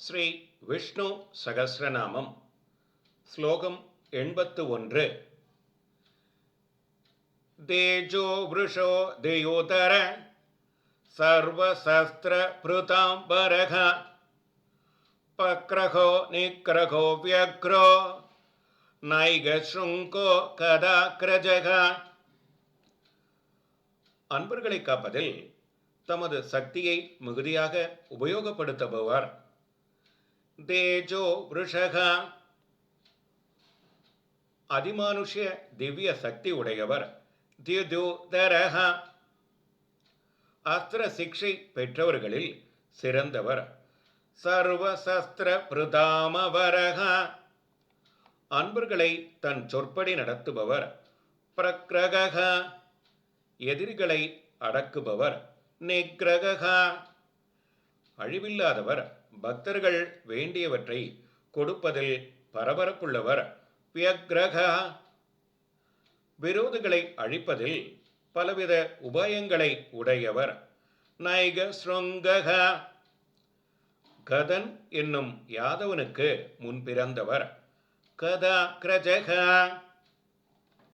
ஸ்ரீ விஷ்ணு சகசிரநாமம் ஸ்லோகம் எண்பத்து ஒன்று தேஜோ விருஷோ தியோதர சர்வசஸ்திர பிருதாம்பரக பக்ரகோ நிக்ரகோ வியக்ரோ கதா கிரஜக அன்பர்களை காப்பதில் தமது சக்தியை மிகுதியாக உபயோகப்படுத்துபவர் தேஜோ விருஷக. அதிமானுஷ்ய திவ்ய சக்தி உடையவர். தியுதரக. அஸ்திர சிக்ஷை பெற்றவர்களில் சிறந்தவர். சர்வசஸ்திர பிரதாமவரக. அன்பர்களை தன் சொற்படி நடத்துபவர். பிரக்ரக எதிரிகளை அடக்குபவர். நிக்ரக அழிவில்லாதவர் பக்தர்கள் வேண்டியவற்றை கொடுப்பதில் பரபரப்புள்ளவர். வியக்ரக விரோதிகளை அழிப்பதில் பலவித உபாயங்களை உடையவர். நைக ஸ்ருங்கக கதன் என்னும் யாதவனுக்கு முன்பிறந்தவர். கதா கிரஜக